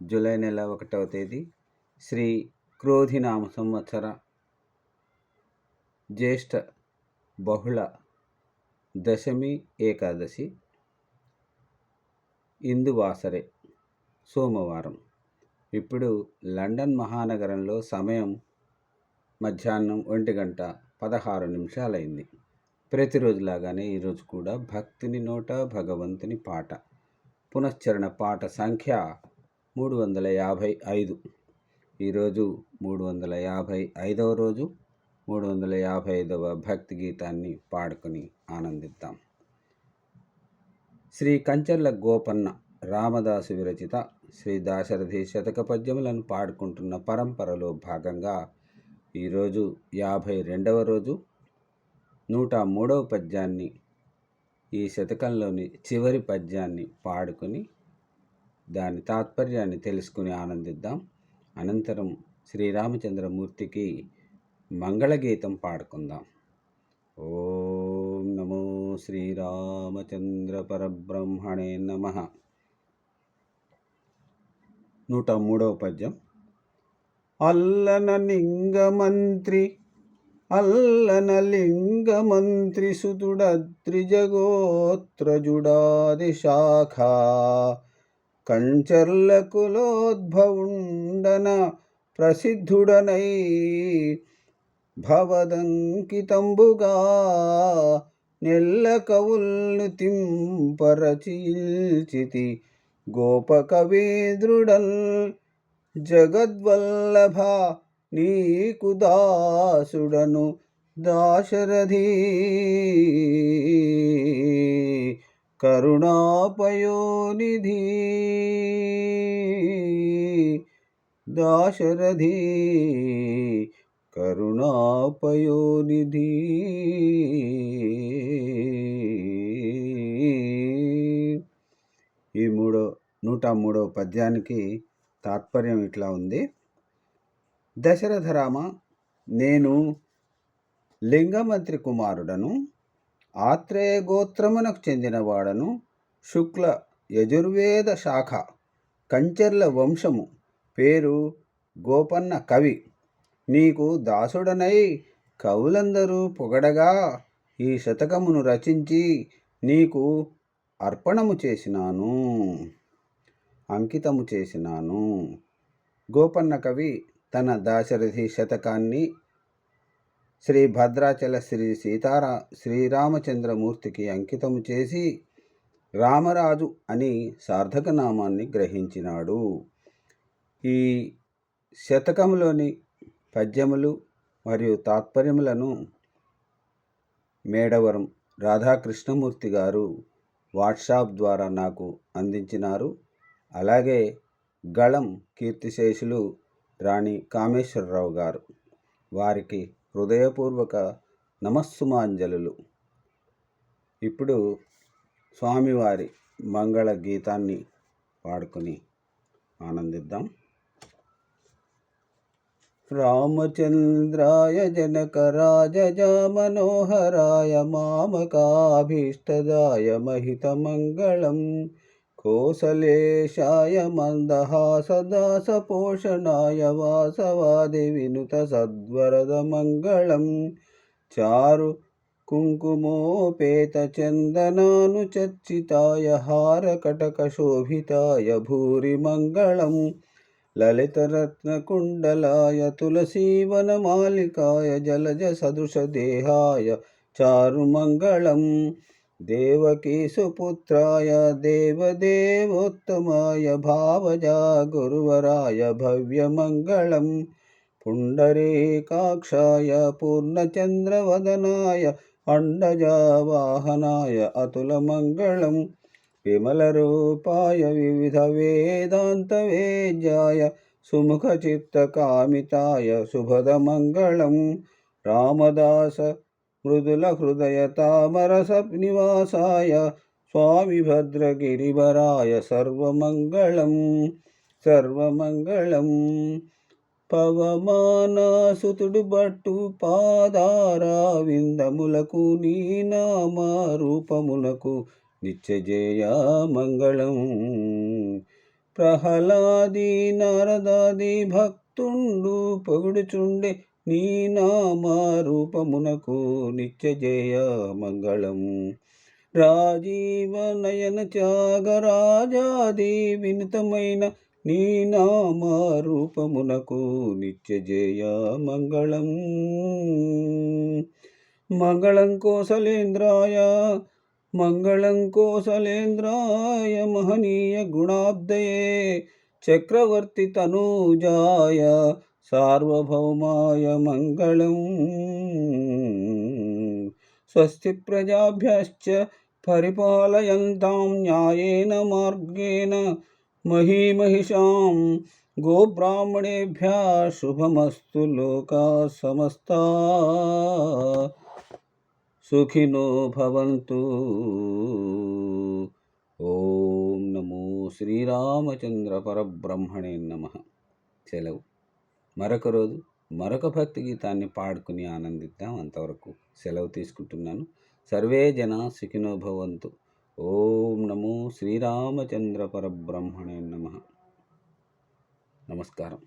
July నెల ఒకటవ తేదీ శ్రీ క్రోధినామ సంవత్సర జ్యేష్ఠ బహుళ దశమి ఏకాదశి ఇందువాసరే సోమవారం. ఇప్పుడు లండన్ మహానగరంలో సమయం మధ్యాహ్నం ఒంటి గంట పదహారు నిమిషాలైంది. ప్రతిరోజులాగానే ఈరోజు కూడా భక్తుని నోట భగవంతుని పాట పునశ్చరణ పాట సంఖ్య మూడు వందల యాభై ఐదు. ఈరోజు మూడు వందల యాభై ఐదవ రోజు. మూడు వందల యాభై ఐదవ భక్తి గీతాన్ని పాడుకొని ఆనందిద్దాం. శ్రీ కంచర్ల గోపన్న రామదాసు విరచిత శ్రీ దాశరథి శతక పద్యములను పాడుకుంటున్న పరంపరలో భాగంగా ఈరోజు యాభై రెండవ రోజు. నూట మూడవ పద్యాన్ని ఈ శతకంలోని చివరి పద్యాన్ని పాడుకొని దాని తాత్పర్యాన్ని తెలుసుకుని ఆనందిద్దాం. అనంతరం శ్రీరామచంద్రమూర్తికి మంగళగీతం పాడుకుందాం. ఓం నమో శ్రీరామచంద్ర పరబ్రహ్మణే నమ. నూట మూడవ పద్యం. అల్లన లింగమంత్రి అల్లన లింగమంత్రి సుతుడ త్రిజగోత్రజుడాది శాఖ కంచర్లకులోద్భవుండన ప్రసిద్ధుడనై భవదంకితంబుగా నెల్ల కవుల్ను తింపరచిల్చితి గోపకవీద్రుడల్ జగద్వల్లభ నీకు దాసుడను దాశరథి కరుణాపయోనిధి దాశరథి కరుణాపయోనిధి ఈ మూడో నూట మూడో పద్యానికి తాత్పర్యం ఇట్లా ఉంది. దశరథరామ నేను లింగమంత్రి కుమారుడను ఆత్రేయ గోత్రమునకు చెందినవాడను శుక్ల యజుర్వేద శాఖ కంచెర్ల వంశము పేరు గోపన్న కవి. నీకు దాసుడనై కవులందరూ పొగడగా ఈ శతకమును రచించి నీకు అర్పణము చేసినాను అంకితము చేసినాను. గోపన్న కవి తన దాశరథి శతకాన్ని శ్రీ భద్రాచల శ్రీ సీతారా శ్రీరామచంద్రమూర్తికి అంకితము చేసి రామరాజు అని సార్థక నామాన్ని గ్రహించినాడు. ఈ శతకంలోని పద్యములు మరియు తాత్పర్యములను మేడవరం రాధాకృష్ణమూర్తి గారు వాట్సాప్ ద్వారా నాకు అందించినారు. అలాగే గళం కీర్తిశేషులు రాణి కామేశ్వరరావు గారు వారికి హృదయపూర్వక నమస్సుమాంజలులు. ఇప్పుడు స్వామివారి మంగళ గీతాన్ని పాడుకుని ఆనందిద్దాం. రామచంద్రాయ జనకరాజ మనోహరాయ మామకాభీష్టదాయ మహితమంగళం కోసలేశాయ మందహాసదాసపోషణాయ వాసవాది వినుత సద్వరద మంగళం చారు కుంకుమోపేత చందనాను చర్చితాయ హారకటకశోభితాయ భూరిమంగళం. లలితరత్నకుండలాయ తులసీవనమాలికాయ జలజ సదృశదేహాయ చారుమంగళం. देवकी सुपुत्राय देवदेवोत्तमाय भावजा गुरुवराय भव्यमङ्गलं पुण्डरीकाक्षाय पूर्णचन्द्रवदनाय अण्डजावाहनाय अतुलमङ्गलं विमलरूपाय विविधवेदान्तवेजाय सुमुखचित्तकामिताय सुभद्रमङ्गलं रामदास మృదుల హృదయతామరస నివాసాయ స్వామి భద్రగిరివరాయ సర్వమంగళం సర్వమంగళం పవమానాసుతుడు బట్టు పాదారా విందములకు నీ నామ రూపమునకు నిత్యజయ మంగళం ప్రహ్లాది నారదాది భక్తుండు పొగుడుచుండే నీ నామ జయ మంగళం. రాజీవ నయన త్యాగరాజాది వినతమైన నీ నామ రూపమునకు మంగళం. మంగళం కోసలేంద్రాయ మంగళం కోసలేంద్రాయ మహనీయ గుణాబ్దయే చక్రవర్తి తనూజాయ సార్వభౌమాయ మంగళం స్వస్తి ప్రజాభ్యశ్చ పరిపాలయంతాం న్యాయేన మార్గేణ మహీమహిషాం గోబ్రాహ్మణేభ్య శుభమస్తు లోకా సమస్త సుఖినో భవంతు ఓం నమో శ్రీరామచంద్ర పరబ్రహ్మణే నమ సెలవు మరొక రోజు మరొక భక్తి గీతాన్ని పాడుకుని ఆనందిద్దాం అంతవరకు సెలవు తీసుకుంటున్నాను. సర్వే జన సుఖినో భవంతు. ఓం నమో శ్రీరామచంద్ర పరబ్రహ్మణే నమ. నమస్కారం.